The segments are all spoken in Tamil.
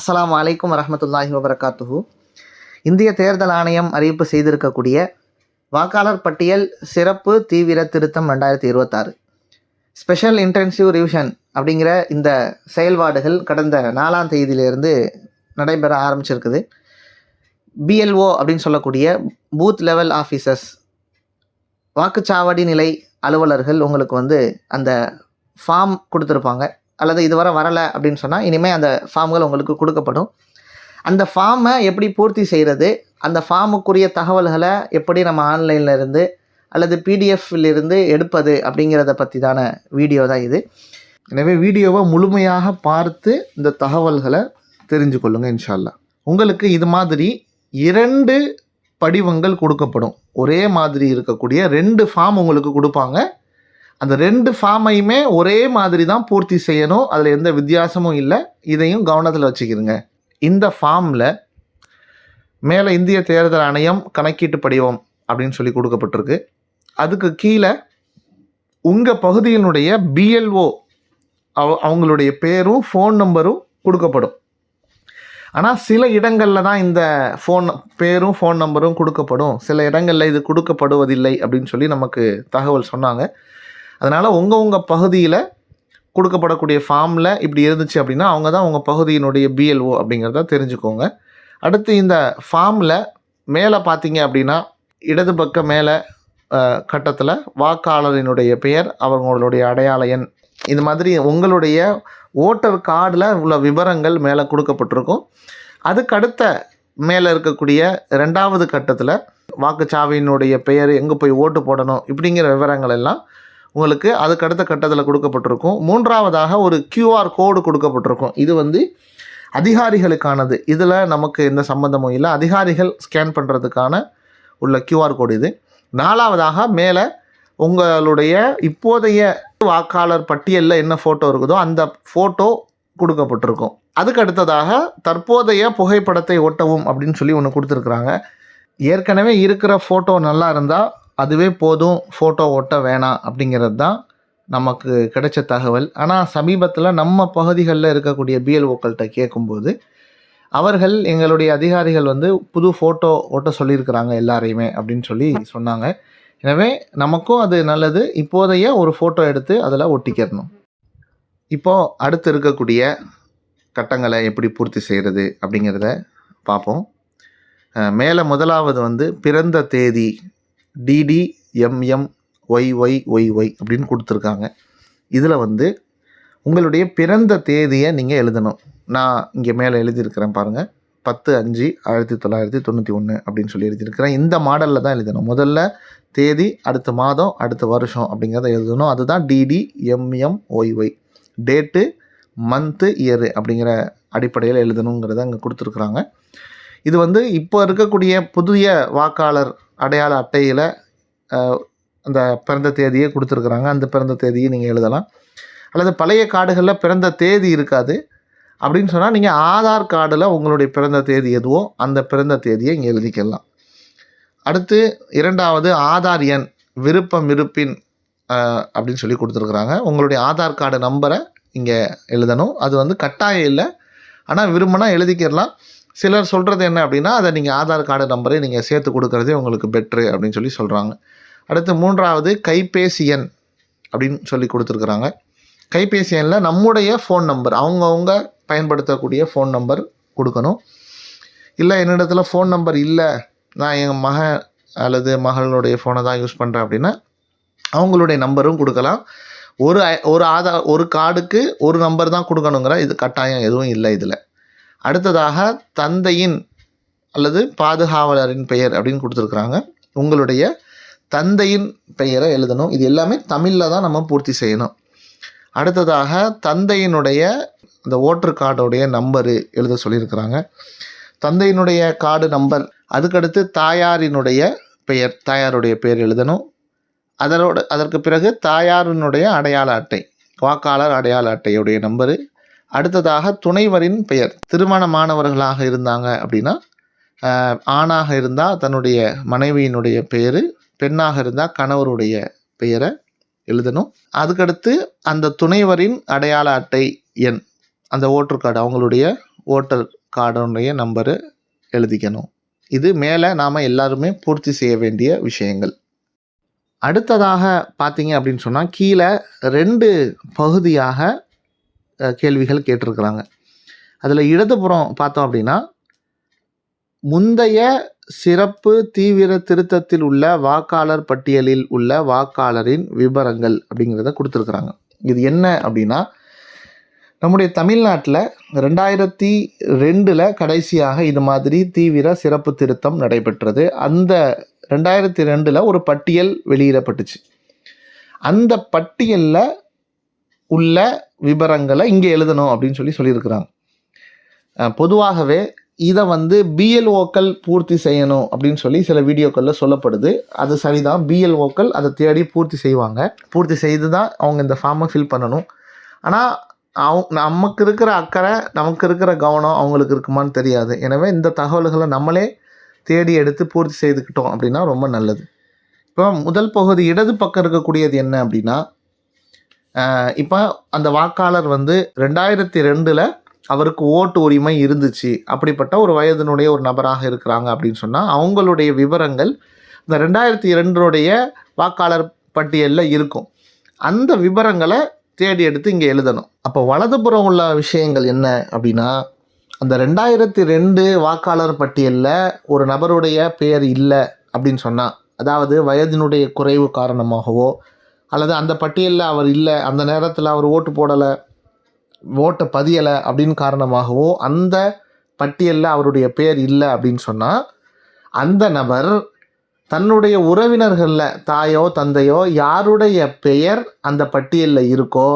அஸ்லாம் அலைக்கும் வரமத்துல்லாஹி வபரகாத்துஹு. இந்திய தேர்தல் ஆணையம் அறிவிப்பு செய்திருக்கக்கூடிய வாக்காளர் பட்டியல் சிறப்பு தீவிர திருத்தம் ரெண்டாயிரத்தி இருபத்தாறு. ஸ்பெஷல் இன்டென்சிவ் ரிவிஷன் அப்படிங்கிற இந்த செயல்பாடுகள் கடந்த நாலாம் தேதியிலிருந்து நடைபெற ஆரம்பிச்சிருக்குது. பிஎல்ஓ அப்படின்னு சொல்லக்கூடிய பூத் லெவல் ஆஃபீஸர்ஸ் வாக்குச்சாவடி நிலை அலுவலர்கள் உங்களுக்கு வந்து அந்த ஃபார்ம் கொடுத்துருப்பாங்க. அல்லது இதுவரை வரலை அப்படின்னு சொன்னால் இனிமேல் அந்த ஃபார்ம்கள் உங்களுக்கு கொடுக்கப்படும். அந்த ஃபார்மை எப்படி பூர்த்தி செய்கிறது அந்த ஃபார்முக்குரிய தகவல்களை எப்படி நம்ம ஆன்லைனில் இருந்து அல்லது பிடிஎஃப்ல இருந்து எடுப்பது அப்படிங்கிறத பற்றி தான வீடியோ தான் இது. எனவே வீடியோவை முழுமையாக பார்த்து இந்த தகவல்களை தெரிஞ்சு கொள்ளுங்கள் இன்ஷால்லா உங்களுக்கு இது மாதிரி இரண்டு படிவங்கள் கொடுக்கப்படும். ஒரே மாதிரி இருக்கக்கூடிய ரெண்டு ஃபார்ம் உங்களுக்கு கொடுப்பாங்க. அந்த ரெண்டு ஃபார்மையுமே ஒரே மாதிரி தான் பூர்த்தி செய்யணும். அதில் எந்த வித்தியாசமும் இல்லை. இதையும் கவனத்தில் வச்சுக்கிருங்க. இந்த ஃபார்மில் மேலே இந்திய தேர்தல் ஆணையம் கணக்கீட்டு படிவம் அப்படின்னு சொல்லி கொடுக்கப்பட்டிருக்கு. அதுக்கு கீழே உங்கள் பகுதியினுடைய பிஎல்ஓ அவ அவங்களுடைய பேரும் ஃபோன் நம்பரும் கொடுக்கப்படும். ஆனால் சில இடங்களில் தான் இந்த ஃபோன் பேரும் ஃபோன் நம்பரும் கொடுக்கப்படும். சில இடங்களில் இது கொடுக்கப்படுவதில்லை அப்படின்னு சொல்லி நமக்கு தகவல் சொன்னாங்க. அதனால் உங்கள் உங்கள் பகுதியில் கொடுக்கப்படக்கூடிய ஃபார்மில் இப்படி இருந்துச்சு அப்படின்னா அவங்க தான் உங்கள் பகுதியினுடைய பிஎல்ஓ அப்படிங்கிறத தெரிஞ்சுக்கோங்க. அடுத்து இந்த ஃபார்மில் மேலே பார்த்தீங்க அப்படின்னா இடது பக்கம் மேலே கட்டத்தில் வாக்காளரினுடைய பெயர் அவங்களுடைய அடையாள எண் இது மாதிரி உங்களுடைய ஓட்டர் கார்டில் உள்ள விவரங்கள் மேலே கொடுக்கப்பட்டிருக்கும். அதுக்கு அடுத்த மேலே இருக்கக்கூடிய ரெண்டாவது கட்டத்தில் வாக்குச்சாவியினுடைய பெயர் எங்கே போய் ஓட்டு போடணும் இப்படிங்கிற விவரங்கள் எல்லாம் உங்களுக்கு அதுக்கு அடுத்த கட்டத்தில் கொடுக்கப்பட்டிருக்கும். மூன்றாவதாக ஒரு கியூஆர் கோடு கொடுக்கப்பட்டிருக்கும். இது வந்து அதிகாரிகளுக்கானது. இதில் நமக்கு எந்த சம்மந்தமும் இல்லை. அதிகாரிகள் ஸ்கேன் பண்ணுறதுக்கான உள்ள கியூஆர் கோடு இது. நாலாவதாக மேலே உங்களுடைய இப்போதைய வாக்காளர் பட்டியலில் என்ன ஃபோட்டோ இருக்குதோ அந்த ஃபோட்டோ கொடுக்கப்பட்டிருக்கும். அதுக்கு அடுத்ததாக தற்போதைய புகைப்படத்தை ஒட்டவும் அப்படின்னு சொல்லி ஒன்று கொடுத்துருக்குறாங்க. ஏற்கனவே இருக்கிற ஃபோட்டோ நல்லா இருந்தால் அதுவே போதும் ஃபோட்டோ ஓட்ட வேணாம் அப்படிங்கிறது தான் நமக்கு கிடைச்ச தகவல். ஆனால் சமீபத்தில் நம்ம பகுதிகளில் இருக்கக்கூடிய பிஎல்ஓக்கள்கிட்ட கேட்கும்போது அவர்கள் எங்களுடைய அதிகாரிகள் வந்து புது ஃபோட்டோ ஓட்ட சொல்லியிருக்கிறாங்க எல்லாரையுமே அப்படின்னு சொல்லி சொன்னாங்க. எனவே நமக்கும் அது நல்லது. இப்போதைய ஒரு ஃபோட்டோ எடுத்து அதில் ஒட்டிக்கிறணும். இப்போது அடுத்து இருக்கக்கூடிய கட்டங்களை எப்படி பூர்த்தி செய்கிறது அப்படிங்கிறத பார்ப்போம். மேலே முதலாவது வந்து பிறந்த தேதி டிடி எம்எம் ஒய்ஒய் அப்படின்னு கொடுத்துருக்காங்க. இதில் வந்து உங்களுடைய பிறந்த தேதியை நீங்கள் எழுதணும். நான் இங்கே மேலே எழுதியிருக்கிறேன் பாருங்கள் பத்து அஞ்சு ஆயிரத்தி தொள்ளாயிரத்தி தொண்ணூற்றி ஒன்று அப்படின்னு சொல்லி எழுதியிருக்கிறேன். இந்த மாடலில் தான் எழுதணும். முதல்ல தேதி அடுத்த மாதம் அடுத்த வருஷம் அப்படிங்கிறத எழுதணும். அதுதான் DD YY date month year அப்படிங்கிற அடிப்படையில் எழுதணுங்கிறத அங்கே கொடுத்துருக்குறாங்க. இது வந்து இப்போ இருக்கக்கூடிய புதிய வாக்காளர் அடையாள அட்டையில் அந்த பிறந்த தேதியை கொடுத்துருக்குறாங்க. அந்த பிறந்த தேதியை நீங்கள் எழுதலாம். அல்லது பழைய கார்டுகளில் பிறந்த தேதி இருக்காது. அப்படின்னு சொன்னால் நீங்கள் ஆதார் கார்டில் உங்களுடைய பிறந்த தேதி எதுவோ அந்த பிறந்த தேதியை இங்கே எழுதிக்கலாம். அடுத்து இரண்டாவது ஆதார் எண் விருப்பம் இருப்பின் அப்படின்னு சொல்லி கொடுத்துருக்குறாங்க. உங்களுடைய ஆதார் கார்டு நம்பரை இங்கே எழுதணும். அது வந்து கட்டாயம் இல்லை. ஆனால் விரும்பினா எழுதிக்கிறலாம் சிலர் சொல்கிறது என்ன அப்படின்னா அதை நீங்கள் ஆதார் கார்டு நம்பரை நீங்கள் சேர்த்து கொடுக்குறதே உங்களுக்கு பெட்ரு அப்படின்னு சொல்லி சொல்கிறாங்க அடுத்து மூன்றாவது கைபேசி எண் அப்படின்னு சொல்லி கொடுத்துருக்குறாங்க. கைபேசி எண்ணில் நம்முடைய ஃபோன் நம்பர் அவங்கவுங்க பயன்படுத்தக்கூடிய ஃபோன் நம்பர் கொடுக்கணும். இல்லை என்னிடத்துல ஃபோன் நம்பர் இல்லை நான் எங்கள் மகன் அல்லது மகளுடைய ஃபோனை தான் யூஸ் பண்ணுறேன் அப்படின்னா அவங்களுடைய நம்பரும் கொடுக்கலாம். ஒரு ஒரு ஆதார் ஒரு கார்டுக்கு ஒரு நம்பர் தான் கொடுக்கணுங்கிற இது கட்டாயம் எதுவும் இல்லை இதில். அடுத்ததாக தந்தையின் அல்லது பாதுகாவலரின் பெயர் அப்படின்னு கொடுத்துருக்குறாங்க. உங்களுடைய தந்தையின் பெயரை எழுதணும். இது எல்லாமே தமிழில் தான் நம்ம பூர்த்தி செய்யணும். அடுத்ததாக தந்தையினுடைய அந்த ஓட்டர் கார்டுடைய நம்பரு எழுத சொல்லியிருக்கிறாங்க. தந்தையினுடைய கார்டு நம்பர் அதுக்கடுத்து தாயாரினுடைய பெயர் தாயாருடைய பெயர் எழுதணும். அதனோட அதற்கு பிறகு தாயாரினுடைய அடையாள அட்டை வாக்காளர் அடையாள அட்டையுடைய நம்பரு அடுத்ததாக துணைவரின் பெயர். திருமணமானவர்களாக இருந்தாங்க அப்படின்னா ஆணாக இருந்தால் தன்னுடைய மனைவியினுடைய பெயர் பெண்ணாக இருந்தால் கணவருடைய பெயரை எழுதணும். அதுக்கடுத்து அந்த துணைவரின் அடையாள அட்டை எண் அந்த ஓட்டர் கார்டு அவங்களுடைய ஓட்டர் கார்டுடைய நம்பரு எழுதிக்கணும். இது மேலே நாம் எல்லாருமே பூர்த்தி செய்ய வேண்டிய விஷயங்கள். அடுத்ததாக பார்த்தீங்க அப்படின்னு சொன்னால் கீழே ரெண்டு பகுதியாக கேள்விகள் கேட்டிருக்கிறாங்க. அதில் இடதுபுறம் பார்த்தோம் அப்படின்னா முந்தைய சிறப்பு தீவிர திருத்தத்தில் உள்ள வாக்காளர் பட்டியலில் உள்ள வாக்காளரின் விவரங்கள் அப்படிங்கிறத கொடுத்துருக்குறாங்க. இது என்ன அப்படின்னா நம்முடைய தமிழ்நாட்டில் ரெண்டாயிரத்தி ரெண்டில் கடைசியாக இது மாதிரி தீவிர சிறப்பு திருத்தம் நடைபெற்றது. அந்த ரெண்டாயிரத்தி ரெண்டில் ஒரு பட்டியல் வெளியிடப்பட்டுச்சு. அந்த பட்டியலில் உள்ள விவரங்களை இங்கே எழுதணும் அப்படின்னு சொல்லி சொல்லியிருக்கிறாங்க. பொதுவாகவே இதை வந்து பிஎல்ஓக்கள் பூர்த்தி செய்யணும் அப்படின்னு சொல்லி சில வீடியோக்களில் சொல்லப்படுது. அது சரிதான். பிஎல்ஓக்கள் அதை தேடி பூர்த்தி செய்வாங்க. பூர்த்தி செய்து தான் அவங்க இந்த ஃபார்மை ஃபில் பண்ணணும். ஆனால் அவங்க நமக்கு இருக்கிற அக்கறை நமக்கு இருக்கிற கவனம் அவங்களுக்கு இருக்குமான்னு தெரியாது. எனவே இந்த தகவல்களை நம்மளே தேடி எடுத்து பூர்த்தி செய்துக்கிட்டோம் அப்படின்னா ரொம்ப நல்லது. இப்போ முதல் பகுதி இடது பக்கம் இருக்கக்கூடியது என்ன அப்படின்னா இப்போ அந்த வாக்காளர் வந்து ரெண்டாயிரத்தி ரெண்டில் அவருக்கு ஓட்டு உரிமை இருந்துச்சு. அப்படிப்பட்ட ஒரு வயதினுடைய ஒரு நபராக இருக்கிறாங்க அப்படின்னு சொன்னால் அவங்களுடைய விவரங்கள் இந்த ரெண்டாயிரத்தி இரண்டுடைய வாக்காளர் பட்டியலில் இருக்கும். அந்த விவரங்களை தேடி எடுத்து இங்கே எழுதணும். அப்போ வலதுபுறம் உள்ள விஷயங்கள் என்ன அப்படின்னா அந்த ரெண்டாயிரத்தி ரெண்டு வாக்காளர் பட்டியலில் ஒரு நபருடைய பெயர் இல்லை அப்படின்னு சொன்னால் அதாவது வயதினுடைய குறைவு காரணமாகவோ அல்லது அந்த பட்டியலில் அவர் இல்லை அந்த நேரத்தில் அவர் ஓட்டு போடலை ஓட்டை பதியலை அப்படின்னு காரணமாகவோ அந்த பட்டியலில் அவருடைய பெயர் இல்லை அப்படின்னு சொன்னால் அந்த நபர் தன்னுடைய உறவினர்களில் தாயோ தந்தையோ யாருடைய பெயர் அந்த பட்டியலில் இருக்கோ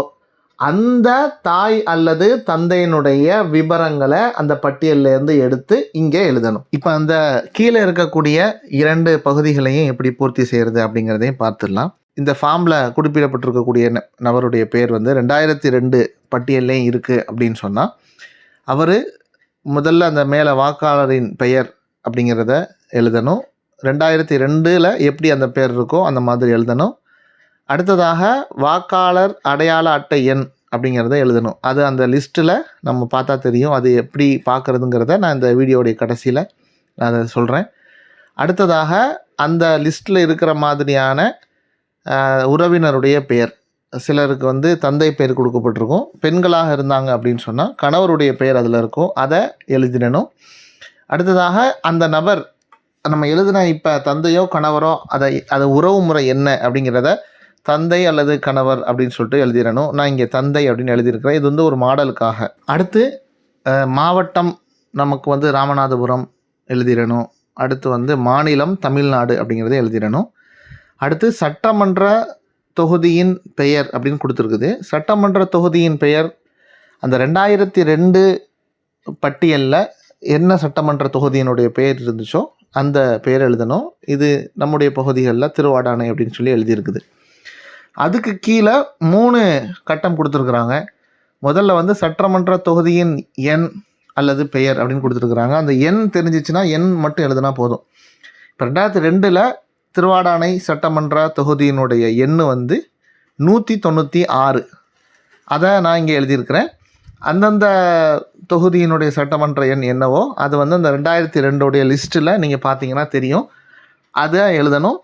அந்த தாய் அல்லது தந்தையினுடைய விவரங்களை அந்த பட்டியல்லேருந்து எடுத்து இங்கே எழுதணும். இப்போ அந்த கீழே இருக்கக்கூடிய இரண்டு பகுதிகளையும் எப்படி பூர்த்தி செய்கிறது அப்படிங்கிறதையும் பார்த்துடலாம். இந்த ஃபார்மில் குறிப்பிடப்பட்டிருக்கக்கூடிய ந- நபருடைய பேர் வந்து ரெண்டாயிரத்தி ரெண்டு பட்டியல்லையும் இருக்குது அப்படின்னு சொன்னால் அவர் முதல்ல அந்த மேலே வாக்காளரின் பெயர் அப்படிங்கிறத எழுதணும். ரெண்டாயிரத்தி ரெண்டில் எப்படி அந்த பேர் இருக்கோ அந்த மாதிரி எழுதணும். அடுத்ததாக வாக்காளர் அடையாள அட்டை எண் அப்படிங்கிறத எழுதணும். அது அந்த லிஸ்ட்டில் நம்ம பார்த்தா தெரியும். அது எப்படி பார்க்குறதுங்கிறத நான் இந்த வீடியோடைய கடைசியில் நான் அதை சொல்கிறேன் அடுத்ததாக அந்த லிஸ்ட்டில் இருக்கிற மாதிரியான உறவினருடைய பெயர். சிலருக்கு வந்து தந்தை பெயர் கொடுக்கப்பட்டிருக்கும். பெண்களாக இருந்தாங்க அப்படின்னு சொன்னால் கணவருடைய பெயர் அதில் இருக்கும். அதை எழுதிடணும். அடுத்ததாக அந்த நபர் நம்ம எழுதின இப்போ தந்தையோ கணவரோ அதை அது உறவு முறை என்ன அப்படிங்கிறத தந்தை அல்லது கணவர் அப்படின்னு சொல்லிட்டு எழுதிடணும். நான் இங்கே தந்தை அப்படின்னு எழுதியிருக்கிறேன். இது வந்து ஒரு மாடலுக்காக. அடுத்து மாவட்டம் நமக்கு வந்து ராமநாதபுரம் எழுதிடணும். அடுத்து வந்து மாநிலம் தமிழ்நாடு அப்படிங்கிறத எழுதிடணும். அடுத்து சட்டமன்ற தொகுதியின் பெயர் அப்படின்னு கொடுத்துருக்குது. சட்டமன்ற தொகுதியின் பெயர் அந்த ரெண்டாயிரத்தி ரெண்டு பட்டியலில் என்ன சட்டமன்ற தொகுதியினுடைய பெயர் இருந்துச்சோ அந்த பெயர் எழுதணும். இது நம்முடைய பகுதிகளில் திருவாடானை அப்படின்னு சொல்லி எழுதியிருக்குது. அதுக்கு கீழே மூணு கட்டம் கொடுத்துருக்குறாங்க. முதல்ல வந்து சட்டமன்ற தொகுதியின் எண் அல்லது பெயர் அப்படின்னு கொடுத்துருக்குறாங்க. அந்த எண் தெரிஞ்சிச்சுன்னா எண் மட்டும் எழுதுனா போதும். இப்போ ரெண்டாயிரத்தி ரெண்டில் திருவாடானை சட்டமன்ற தொகுதியினுடைய எண் வந்து நூற்றி தொண்ணூற்றி ஆறு. அதை நான் இங்கே எழுதியிருக்கிறேன். அந்தந்த தொகுதியினுடைய சட்டமன்ற எண் என்னவோ அது வந்து அந்த ரெண்டாயிரத்தி ரெண்டுடைய லிஸ்ட்டில் நீங்கள் பார்த்தீங்கன்னா தெரியும். அதை எழுதணும்.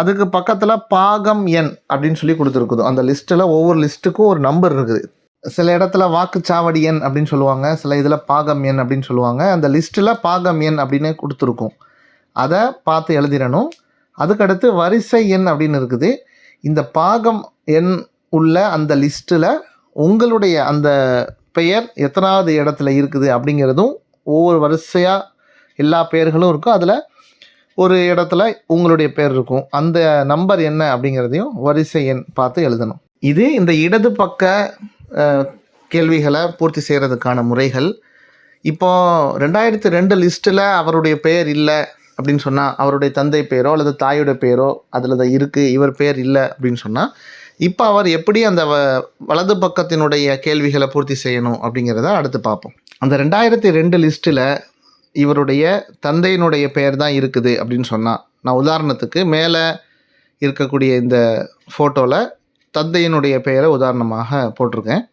அதுக்கு பக்கத்தில் பாகம் எண் அப்படின்னு சொல்லி கொடுத்துருக்குது. அந்த லிஸ்ட்டில் ஒவ்வொரு லிஸ்ட்டுக்கும் ஒரு நம்பர் இருக்குது. சில இடத்துல வாக்குச்சாவடி எண் அப்படின்னு சொல்லுவாங்க சில இதில் பாகம் எண் அப்படின்னு சொல்லுவாங்க. அந்த லிஸ்ட்டில் பாகம் எண் அப்படின்னு கொடுத்துருக்கும். அதை பார்த்து எழுதிடணும். அதுக்கடுத்து வரிசை எண் அப்படின்னு இருக்குது. இந்த பாகம் எண் உள்ள அந்த லிஸ்ட்டில் உங்களுடைய அந்த பெயர் எத்தனாவது இடத்துல இருக்குது அப்படிங்கிறதும் ஒவ்வொரு வரிசையாக எல்லா பெயர்களும் இருக்கும். அதில் ஒரு இடத்துல உங்களுடைய பேர் இருக்கும். அந்த நம்பர் என்ன அப்படிங்கிறதையும் வரிசை எண் பார்த்து எழுதணும். இது இந்த இடது பக்க கேள்விகளை பூர்த்தி செய்கிறதுக்கான முறைகள். இப்போ ரெண்டாயிரத்தி ரெண்டு லிஸ்ட்டில் அவருடைய பெயர் இல்லை அப்படின்னு சொன்னால் அவருடைய தந்தை பேரோ அல்லது தாயோட பேரோ அதில் தான் இருக்குது இவர் பேர் இல்லை அப்படின்னு சொன்னால் இப்போ அவர் எப்படி அந்த வ வலது பக்கத்தினுடைய கேள்விகளை பூர்த்தி செய்யணும் அப்படிங்கிறத அடுத்து பார்ப்போம். அந்த ரெண்டாயிரத்தி ரெண்டு லிஸ்ட்டில் இவருடைய தந்தையினுடைய பெயர் தான் இருக்குது அப்படின்னு சொன்னால் நான் உதாரணத்துக்கு மேலே இருக்கக்கூடிய இந்த ஃபோட்டோவில் தந்தையினுடைய பெயரை உதாரணமாக போட்டிருக்கேன்.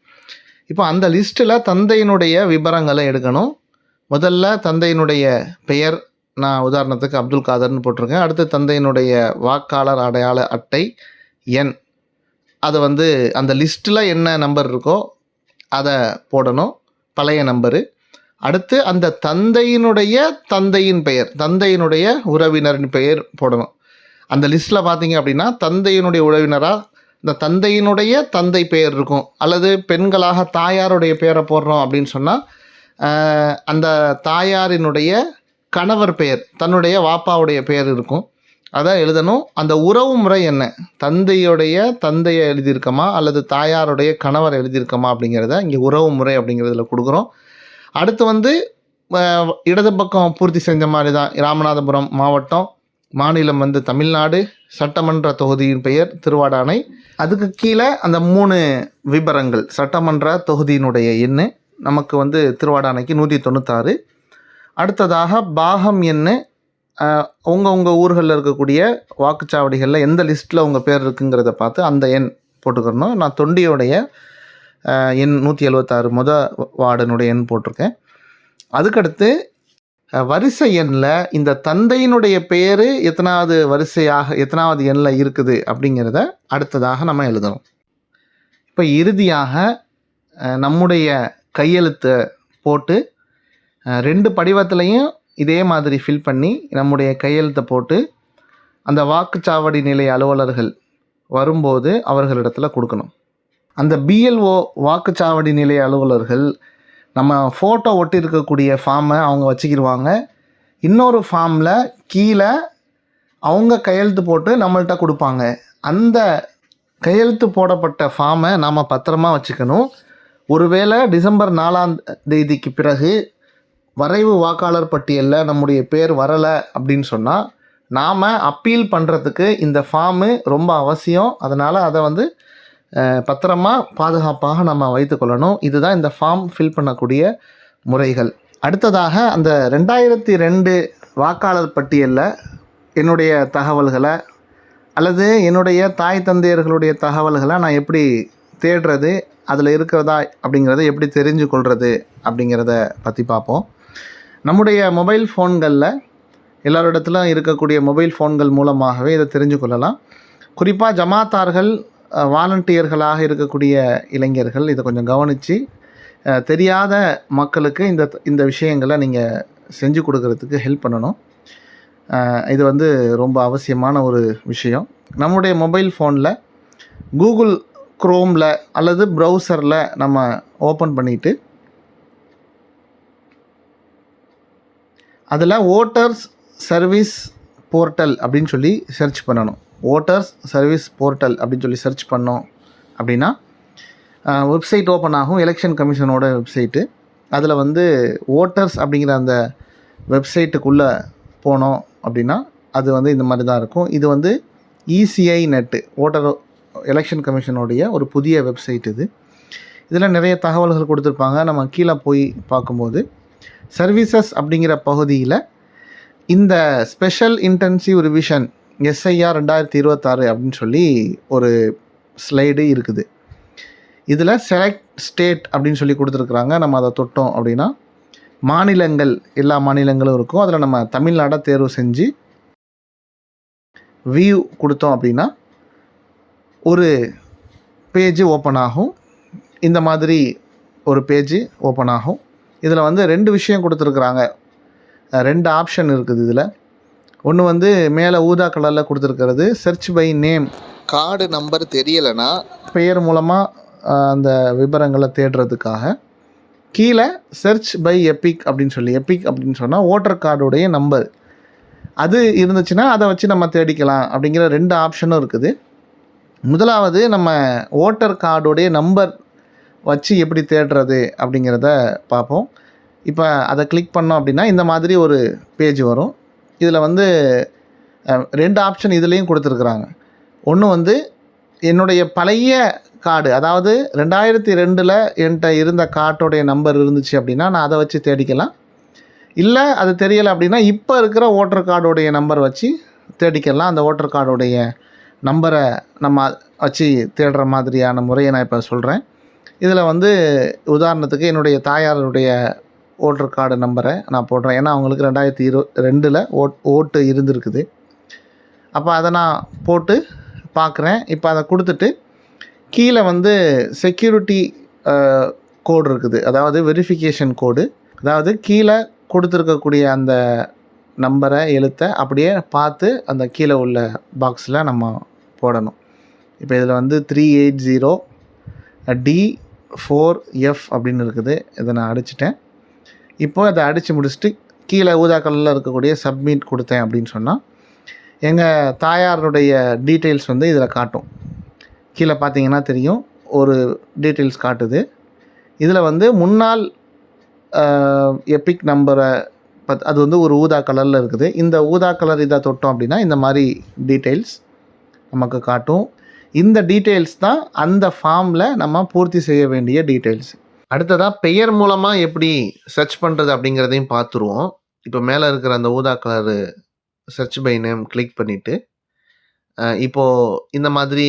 இப்போ அந்த லிஸ்ட்டில் தந்தையினுடைய விவரங்களை எடுக்கணும். முதல்ல தந்தையினுடைய பெயர் நான் உதாரணத்துக்கு அப்துல் காதர்னு போட்டிருக்கேன். அடுத்து தந்தையினுடைய வாக்காளர் அடையாள அட்டை எண். அதை வந்து அந்த லிஸ்ட்டில் என்ன நம்பர் இருக்கோ அதை போடணும். பழைய நம்பரு. அடுத்து அந்த தந்தையினுடைய தந்தையின் பெயர் தந்தையினுடைய உறவினரின் பெயர் போடணும். அந்த லிஸ்ட்டில் பார்த்தீங்க அப்படின்னா தந்தையினுடைய உறவினராக இந்த தந்தையினுடைய தந்தை பெயர் இருக்கும். அல்லது பெண்களாக தாயாருடைய பெயரை போடுறோம் அப்படின்னு சொன்னால் அந்த தாயாரினுடைய கணவர் பெயர் தன்னுடைய வாப்பாவுடைய பெயர் இருக்கும். அதை எழுதணும். அந்த உறவு முறை என்ன? தந்தையுடைய தந்தையை எழுதியிருக்கமா? அல்லது தாயாருடைய கணவர் எழுதியிருக்கமா அப்படிங்கிறத இங்கே உறவு முறை அப்படிங்கிறதுல கொடுக்குறோம். அடுத்து வந்து இடது பக்கம் பூர்த்தி செஞ்ச மாதிரி தான் ராமநாதபுரம் மாவட்டம். மாநிலம் வந்து தமிழ்நாடு. சட்டமன்ற தொகுதியின் பெயர் திருவாடானை. அதுக்கு கீழே அந்த மூணு விபரங்கள். சட்டமன்ற தொகுதியினுடைய எண்ணு. நமக்கு வந்து திருவாடானைக்கு நூற்றி தொண்ணூத்தாறு. அடுத்ததாக பாகம் எண்ணு. உங்கள் உங்கள் ஊர்களில் இருக்கக்கூடிய வாக்குச்சாவடிகளில் எந்த லிஸ்ட்டில் உங்கள் பேர் இருக்குங்கிறத பார்த்து அந்த எண் போட்டுக்கிறணும் நான் தொண்டியோடைய எண் நூற்றி எழுபத்தாறு முத வார்டனுடைய எண் போட்டிருக்கேன். அதுக்கடுத்து வரிசை எண்ணில் இந்த தந்தையினுடைய பெயர் எத்தனாவது வரிசையாக எத்தனாவது எண்ணில் இருக்குது அப்படிங்கிறத அடுத்ததாக நம்ம எழுதணும். இப்போ இறுதியாக நம்முடைய கையெழுத்தை போட்டு ரெண்டு படிவத்துலையும் இதே மாதிரி ஃபில் பண்ணி நம்முடைய கையெழுத்தை போட்டு அந்த வாக்குச்சாவடி நிலை அலுவலர்கள் வரும்போது அவர்களிடத்தில் கொடுக்கணும். அந்த பிஎல்ஓ வாக்குச்சாவடி நிலைய அலுவலர்கள் நம்ம ஃபோட்டோ ஒட்டி இருக்கக்கூடிய ஃபார்மை அவங்க வச்சுக்கிடுவாங்க இன்னொரு ஃபார்மில் கீழே அவங்க கையெழுத்து போட்டு நம்மள்ட்ட கொடுப்பாங்க. அந்த கையெழுத்து போடப்பட்ட ஃபார்மை நாம் பத்திரமா வச்சுக்கணும். ஒருவேளை டிசம்பர் நாலாம் தேதிக்கு பிறகு வரைவு வாக்காளர் பட்டியலில் நம்முடைய பேர் வரலை அப்படின்னு சொன்னால் நாம் அப்பீல் பண்ணுறதுக்கு இந்த ஃபார்மு ரொம்ப அவசியம். அதனால் அதை வந்து பத்திரமா பாதுகாப்பாக நம்ம வைத்துக்கொள்ளணும் இதுதான் இந்த ஃபார்ம் ஃபில் பண்ணக்கூடிய முறைகள். அடுத்ததாக அந்த ரெண்டாயிரத்தி ரெண்டு வாக்காளர் பட்டியலில் என்னுடைய தகவல்களை அல்லது என்னுடைய தாய் தந்தையர்களுடைய தகவல்களை நான் எப்படி தேடுறது அதில் இருக்கிறதா அப்படிங்கிறத எப்படி தெரிஞ்சு கொள்வது அப்படிங்கிறத பற்றி பார்ப்போம். நம்முடைய மொபைல் ஃபோன்களில் எல்லாரிடத்திலும் இருக்கக்கூடிய மொபைல் ஃபோன்கள் மூலமாகவே இதை தெரிஞ்சு கொள்ளலாம். குறிப்பாக ஜமாத்தார்கள் வாலண்டியர்களாக இருக்கக்கூடிய இளைஞர்கள் இதை கொஞ்சம் கவனித்து தெரியாத மக்களுக்கு இந்த இந்த விஷயங்களை நீங்கள் செஞ்சு கொடுக்கறதுக்கு ஹெல்ப் பண்ணணும். இது வந்து ரொம்ப அவசியமான ஒரு விஷயம். நம்முடைய மொபைல் ஃபோனில் கூகுள் குரோமில் அல்லது ப்ரௌசரில் நம்ம ஓப்பன் பண்ணிவிட்டு அதில் ஓட்டர்ஸ் சர்வீஸ் போர்ட்டல் அப்படின்னு சொல்லி சர்ச் பண்ணணும். ஓட்டர்ஸ் சர்வீஸ் போர்ட்டல் அப்படின்னு சொல்லி சர்ச் பண்ணோம் அப்படின்னா வெப்சைட் ஓப்பன் ஆகும் எலெக்ஷன் கமிஷனோட வெப்சைட்டு அதில் வந்து ஓட்டர்ஸ் அப்படிங்கிற அந்த வெப்சைட்டுக்குள்ளே போனோம் அப்படின்னா அது வந்து இந்த மாதிரி தான் இருக்கும். இது வந்து இசிஐ நெட்டு ஓட்டர் எலெக்ஷன் கமிஷனுடைய ஒரு புதிய வெப்சைட் இது. இதில் நிறைய தகவல்கள் கொடுத்துருப்பாங்க. நம்ம கீழே போய் பார்க்கும்போது சர்வீசஸ் அப்படிங்கிற பகுதியில் இந்த ஸ்பெஷல் இன்டென்சிவ் ரிவிஷன் எஸ்ஐஆர் ரெண்டாயிரத்தி இருபத்தாறு அப்படின்னு சொல்லி ஒரு ஸ்லைடு இருக்குது. இதில் செலக்ட் ஸ்டேட் அப்படின்னு சொல்லி கொடுத்துருக்குறாங்க. நம்ம அதை தொட்டோம் அப்படின்னா மாநிலங்கள் எல்லா மாநிலங்களும் இருக்கும். அதில் நம்ம தமிழ்நாடை தேர்வு செஞ்சு வியூ கொடுத்தோம் அப்படின்னா ஒரு பேஜ் ஓப்பன் ஆகும். இந்த மாதிரி ஒரு பேஜு ஓப்பன் ஆகும். இதில் வந்து ரெண்டு விஷயம் கொடுத்துருக்குறாங்க. ரெண்டு ஆப்ஷன் இருக்குது இதில். ஒன்று வந்து மேலே ஊதா கலரில் கொடுத்துருக்கிறது. Search by name card number தெரியலைன்னா பெயர் மூலமாக அந்த விவரங்களை தேடுறதுக்காக கீழே சர்ச் பை எப்பிக் அப்படின்னு சொல்லி எப்பிக் அப்படின்னு சொன்னால் ஓட்டர் கார்டுடைய நம்பர் அது இருந்துச்சுன்னா அதை வச்சு நம்ம தேடிக்கலாம் அப்படிங்கிற ரெண்டு ஆப்ஷனும் இருக்குது. முதலாவது நம்ம ஓட்டர் கார்டுடைய நம்பர் வச்சு எப்படி தேடுறது அப்படிங்கிறத பார்ப்போம். இப்போ அதை கிளிக் பண்ணோம் அப்படின்னா இந்த மாதிரி ஒரு பேஜ் வரும். இதில் வந்து ரெண்டு ஆப்ஷன் இதுலேயும் கொடுத்துருக்குறாங்க. ஒன்று வந்து என்னுடைய பழைய கார்டு அதாவது ரெண்டாயிரத்தி ரெண்டில் என்கிட்ட இருந்த கார்டோடைய நம்பர் இருந்துச்சு அப்படின்னா நான் அதை வச்சு தேடிக்கலாம். இல்லை அது தெரியலை அப்படின்னா இப்போ இருக்கிற ஓட்டர் கார்டுடைய நம்பர் வச்சு தேடிக்கலாம். அந்த ஓட்டர் கார்டுடைய நம்பரை நம்ம வச்சு தேடுற மாதிரியான முறையை நான் இப்போ சொல்கிறேன் இதில் வந்து உதாரணத்துக்கு என்னுடைய தாயாருடைய ஓட்டர் கார்டு நம்பரை நான் போடுறேன். ஏன்னா அவங்களுக்கு ரெண்டாயிரத்தி இரு ரெண்டில் ஓட் ஓட்டு இருந்திருக்குது. அப்போ அதை நான் போட்டு பார்க்குறேன் இப்போ அதை கொடுத்துட்டு கீழே வந்து செக்யூரிட்டி கோடு இருக்குது. அதாவது வெரிஃபிகேஷன் கோடு அதாவது கீழே கொடுத்துருக்கக்கூடிய அந்த நம்பரை எழுத்தை அப்படியே பார்த்து அந்த கீழே உள்ள பாக்ஸில் நம்ம போடணும். இப்போ இதில் வந்து three eight zero D four F அப்படின்னு இருக்குது. இதை நான் அடிச்சிட்டேன். இப்போ அதை அடித்து முடிச்சுட்டு கீழே ஊதா கலரில் இருக்கக்கூடிய சப்மிட் கொடுத்தேன் அப்படின்னு சொன்னால் எங்கள் தாயாருடைய டீட்டெயில்ஸ் வந்து இதில் காட்டும். கீழே பார்த்தீங்கன்னா தெரியும் ஒரு டீட்டெயில்ஸ் காட்டுது. இதில் வந்து முன்னாள் எபிக் நம்பரை பத் அது வந்து ஒரு ஊதா கலரில் இருக்குது. இந்த ஊதா கலர் இதை தொட்டோம் அப்படின்னா இந்த மாதிரி டீட்டெயில்ஸ் நமக்கு காட்டும். இந்த டீட்டெயில்ஸ் தான் அந்த ஃபார்மில் நம்ம பூர்த்தி செய்ய வேண்டிய டீட்டெயில்ஸ் அடுத்ததாக பெயர் மூலமாக எப்படி சர்ச் பண்ணுறது அப்படிங்கிறதையும் பார்த்துருவோம் இப்போ மேலே இருக்கிற அந்த ஊதா colour search by name click பண்ணிவிட்டு இப்போது இந்த மாதிரி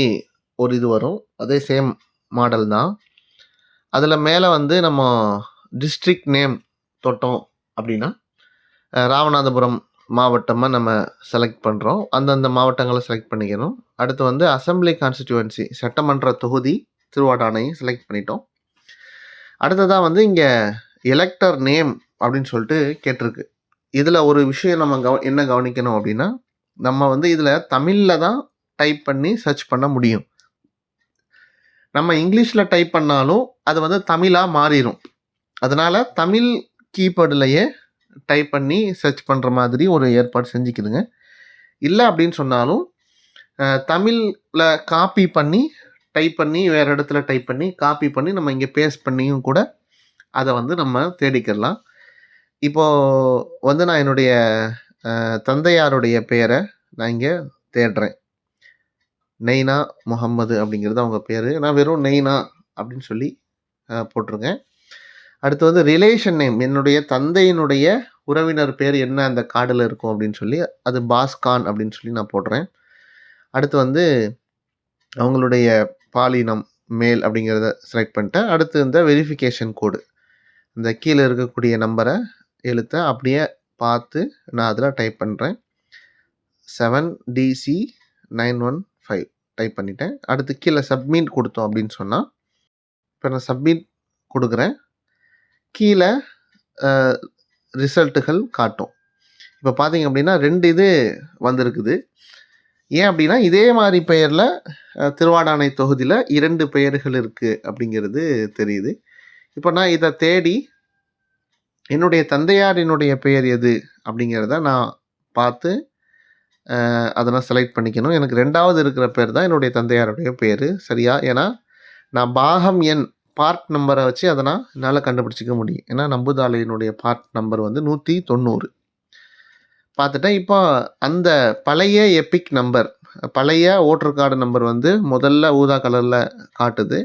ஒரு இது வரும். அதே சேம் மாடல் தான். அதில் மேலே வந்து நம்ம டிஸ்ட்ரிக்ட் நேம் தொட்டோம் அப்படின்னா ராமநாதபுரம் மாவட்டமாக நம்ம செலக்ட் பண்ணுறோம் அந்தந்த மாவட்டங்களை செலக்ட் பண்ணிக்கணும். அடுத்து வந்து அசெம்பிளி கான்ஸ்டிடியூவன்சி சட்டமன்ற தொகுதி திருவாடானையும் செலக்ட் பண்ணிட்டோம். அடுத்ததாக வந்து இங்கே எலெக்டர் நேம் அப்படின்னு சொல்லிட்டு கேட்டிருக்கு. இதில் ஒரு விஷயம் நம்ம கவ என்ன கவனிக்கணும் அப்படின்னா நம்ம வந்து இதில் தமிழில் தான் டைப் பண்ணி சர்ச் பண்ண முடியும். நம்ம இங்கிலீஷில் டைப் பண்ணாலும் அது வந்து தமிழாக மாறிடும் அதனால் தமிழ் கீபேர்டுலையே டைப் பண்ணி சர்ச் பண்ணுற மாதிரி ஒரு ஏற்பாடு செஞ்சுக்கிடுங்க. இல்லை அப்படின்னு சொன்னாலும் தமிழில் காப்பி பண்ணி டைப் பண்ணி வேறு இடத்துல டைப் பண்ணி காப்பி பண்ணி நம்ம இங்கே பேஸ்ட் பண்ணியும் கூட அதை வந்து நம்ம தேடிக்கிடலாம் இப்போது வந்து நான் என்னுடைய தந்தையாருடைய பெயரை நான் இங்கே தேடுறேன். நெய்னா முகம்மது அப்படிங்கிறது அவங்க பேர். நான் வெறும் நெய்னா அப்படின்னு சொல்லி போட்டிருக்கேன். அடுத்து வந்து ரிலேஷன் நேம் என்னுடைய தந்தையினுடைய உறவினர் பேர் என்ன அந்த கார்டில் இருக்கும் அப்படின்னு சொல்லி அது பாஸ்கான் அப்படின்னு சொல்லி நான் போடுறேன். அடுத்து வந்து அவங்களுடைய பாலினம் மேல் அப்படிங்கிறத செலக்ட் பண்ணிட்டேன் அடுத்து இந்த வெரிஃபிகேஷன் கோடு இந்த கீழே இருக்கக்கூடிய நம்பரை எழுத்தை அப்படியே பார்த்து நான் அதில் டைப் பண்ணுறேன் seven DC nine one five type பண்ணிட்டேன். அடுத்து கீழே சப்மிட் கொடுத்தோம் அப்படின்னு சொன்னால் இப்போ நான் சப்மிட் கொடுக்குறேன். கீழே ரிசல்ட்டுகள் காட்டும். இப்போ பார்த்தீங்க அப்படின்னா ரெண்டு இது வந்திருக்குது. ஏன் அப்படின்னா இதே மாதிரி பெயரில் திருவாடானை தொகுதியில் இரண்டு பெயர்கள் இருக்குது அப்படிங்கிறது தெரியுது. இப்போ நான் இதை தேடி என்னுடைய தந்தையாரினுடைய பெயர் எது அப்படிங்கிறத நான் பார்த்து அதை நான் செலக்ட் பண்ணிக்கணும். எனக்கு ரெண்டாவது இருக்கிற பேர் தான் என்னுடைய தந்தையாருடைய பேர். சரியா? ஏன்னா நான் பாகம் எண் பார்ட் நம்பரை வச்சு அதை நான் என்னால் கண்டுபிடிச்சிக்க முடியும். ஏன்னா நம்புதாலையினுடைய பார்ட் நம்பர் வந்து நூற்றி தொண்ணூறு. பார்த்துட்டேன். இப்போ அந்த பழைய எபிக் நம்பர் பழைய ஓட்டர் கார்டு நம்பர் வந்து முதல்ல ஊதா கலரில் காட்டுது.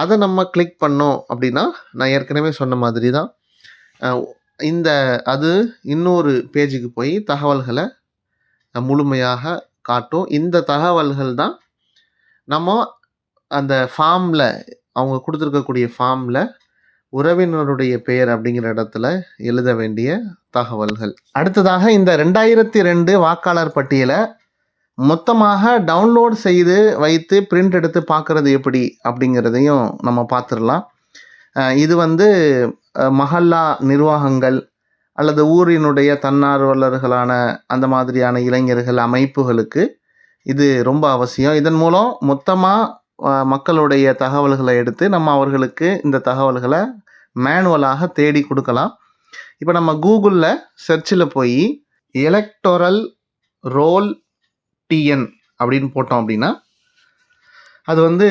அதை நம்ம கிளிக் பண்ணோம் அப்படின்னா நான் ஏற்கனவே சொன்ன மாதிரி தான் இந்த அது இன்னொரு பேஜுக்கு போய் தகவல்களை முழுமையாக காட்டும். இந்த தகவல்கள் தான் நம்ம அந்த ஃபார்மில் அவங்க கொடுத்துருக்கக்கூடிய ஃபார்மில் உறவினருடைய பெயர் அப்படிங்கிற இடத்துல எழுத வேண்டிய தகவல்கள். அடுத்ததாக இந்த ரெண்டாயிரத்தி ரெண்டு வாக்காளர் பட்டியலை மொத்தமாக டவுன்லோட் செய்து வைத்து பிரிண்ட் எடுத்து பார்க்குறது எப்படி அப்படிங்கிறதையும் நம்ம பார்த்துடலாம். இது வந்து மஹல்லா நிர்வாகங்கள் அல்லது ஊரினுடைய தன்னார்வலர்களான அந்த மாதிரியான இளைஞர்கள் அமைப்புகளுக்கு இது ரொம்ப அவசியம். இதன் மூலம் மொத்தமாக மக்களுடைய தகவல்களை எடுத்து நம்ம அவர்களுக்கு இந்த தகவல்களை மேனுவலாக தேடி கொடுக்கலாம். இப்போ நம்ம கூகுளில் சர்ச்சில் போய் எலக்டோரல் ரோல் டிஎன் அப்படின்னு போட்டோம் அப்படின்னா அது வந்து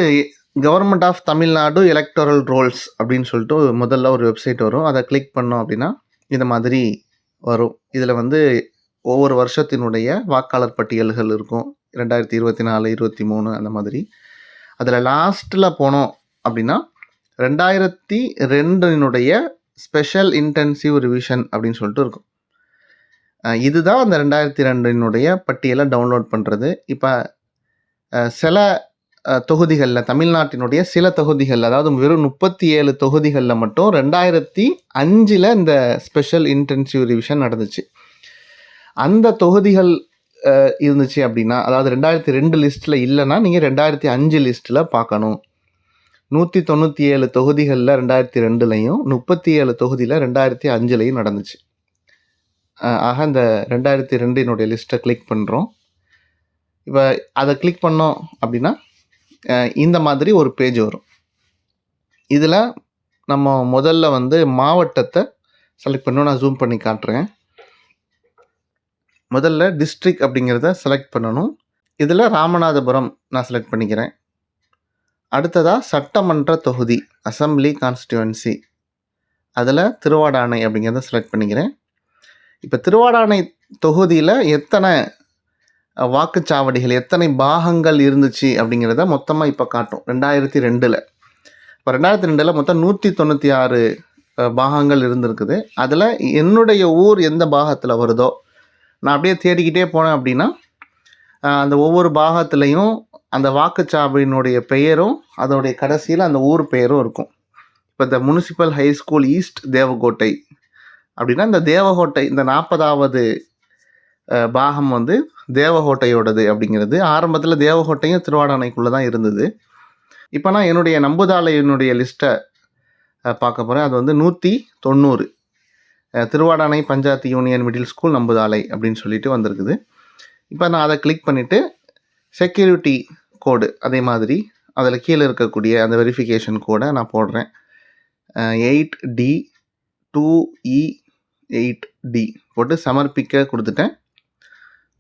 government of Tamil Nadu electoral rolls அப்படின்னு சொல்லிட்டு முதல்ல ஒரு வெப்சைட் வரும். அதை கிளிக் பண்ணோம் அப்படின்னா இந்த மாதிரி வரும். இதில் வந்து ஒவ்வொரு வருஷத்தினுடைய வாக்காளர் பட்டியல்கள் இருக்கும். ரெண்டாயிரத்தி இருபத்தி நாலு இருபத்தி மூணு அந்த மாதிரி. அதில் லாஸ்ட்டில் போனோம் அப்படின்னா ரெண்டாயிரத்தி ரெண்டினுடைய ஸ்பெஷல் இன்டென்சிவ் ரிவிஷன் அப்படின்னு சொல்லிட்டு இருக்கும். இதுதான் அந்த ரெண்டாயிரத்தி ரெண்டினுடைய பட்டியலை டவுன்லோட் பண்ணுறது இப்போ சில தொகுதிகளில் தமிழ்நாட்டினுடைய சில தொகுதிகள் அதாவது வெறும் முப்பத்தி ஏழு தொகுதிகளில் மட்டும் ரெண்டாயிரத்தி அஞ்சில் இந்த ஸ்பெஷல் இன்டென்சிவ் ரிவிஷன் நடந்துச்சு. அந்த தொகுதிகள் இருந்துச்சு அப்படின்னா அதாவது ரெண்டாயிரத்தி ரெண்டு லிஸ்ட்டில் இல்லைன்னா நீங்கள் ரெண்டாயிரத்தி அஞ்சு லிஸ்ட்டில் பார்க்கணும். நூற்றி தொண்ணூற்றி ஏழு தொகுதிகளில் ரெண்டாயிரத்தி ரெண்டுலையும் முப்பத்தி ஏழு தொகுதியில் ரெண்டாயிரத்தி அஞ்சுலையும் நடந்துச்சு. ஆக இந்த ரெண்டாயிரத்தி ரெண்டினுடைய லிஸ்ட்டை கிளிக் பண்ணுறோம் இப்போ அதை கிளிக் பண்ணோம் அப்படின்னா இந்த மாதிரி ஒரு பேஜ் வரும். இதில் நம்ம முதல்ல வந்து மாவட்டத்தை செலக்ட் பண்ணணும். நான் ஜூம் பண்ணி காட்டுறேன். முதல்ல டிஸ்ட்ரிக்ட் அப்படிங்கிறத செலக்ட் பண்ணணும். இதில் ராமநாதபுரம் நான் செலக்ட் பண்ணிக்கிறேன். அடுத்ததாக சட்டமன்ற தொகுதி அசம்பிளி கான்ஸ்டியூவன்சி அதில் திருவாடானை அப்படிங்கிறத செலக்ட் பண்ணிக்கிறேன். இப்போ திருவாடானை தொகுதியில் எத்தனை வாக்குச்சாவடிகள் எத்தனை பாகங்கள் இருந்துச்சு அப்படிங்கிறத மொத்தமாக இப்போ காட்டும். ரெண்டாயிரத்தி ரெண்டில். இப்போ ரெண்டாயிரத்தி ரெண்டில் மொத்தம் நூற்றி தொண்ணூற்றி ஆறு பாகங்கள் இருந்திருக்குது. அதில் என்னுடைய ஊர் எந்த பாகத்தில் வருதோ நான் அப்படியே தேடிக்கிட்டே போனேன் அப்படின்னா அந்த ஒவ்வொரு பாகத்துலேயும் அந்த வாக்குச்சாவடியினுடைய பெயரும் அதோடைய கடைசியில் அந்த ஊர் பெயரும் இருக்கும். இப்போ இந்த municipal high school east Devakottai. அப்படின்னா இந்த தேவகோட்டை இந்த நாற்பதாவது பாகம் வந்து தேவகோட்டையோடது அப்படிங்கிறது. ஆரம்பத்தில் தேவகோட்டையும் திருவாடானைக்குள்ளே தான் இருந்தது. இப்போ நான் என்னுடைய நம்புதாலையினுடைய லிஸ்ட்டை பார்க்க போகிறேன் அது வந்து நூற்றி தொண்ணூறு. Thiruvadanai panchayat union middle school Nambuthalai அப்படின்னு சொல்லிட்டு வந்திருக்குது. இப்போ நான் அதை கிளிக் பண்ணிவிட்டு செக்யூரிட்டி கோடு அதே மாதிரி அதில் கீழே இருக்கக்கூடிய அந்த வெரிஃபிகேஷன் கோடை நான் போடுறேன். Eight D two E eight D போட்டு சமர்ப்பிக்க கொடுத்துட்டேன்.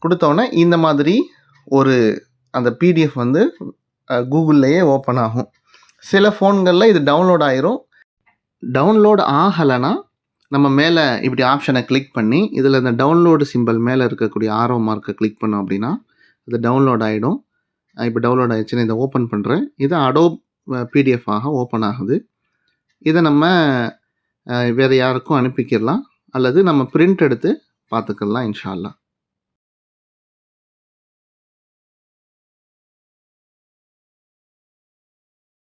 கொடுத்தோன்னே இந்த மாதிரி ஒரு அந்த பிடிஎஃப் வந்து கூகுள்லேயே ஓப்பன் ஆகும். சில ஃபோன்களில் இது டவுன்லோட் ஆயிரும். டவுன்லோட் ஆகலைன்னா நம்ம மேலே இப்படி ஆப்ஷனை கிளிக் பண்ணி இதில் இந்த டவுன்லோடு சிம்பிள் மேலே இருக்கக்கூடிய ஆரோ மார்க்கை கிளிக் பண்ணோம் அப்படின்னா அது டவுன்லோட் ஆகிடும் இப்போ டவுன்லோட் ஆகிடுச்சுன்னு இதை ஓப்பன் பண்ணுறேன் இது அடோப் பிடிஎஃப் ஆக ஓப்பன் ஆகுது. இதை நம்ம வேறு யாருக்கும் அனுப்பிக்கிடலாம். அல்லது நம்ம பிரிண்ட் எடுத்து பார்த்துக்கலாம் இன்ஷால்லாம்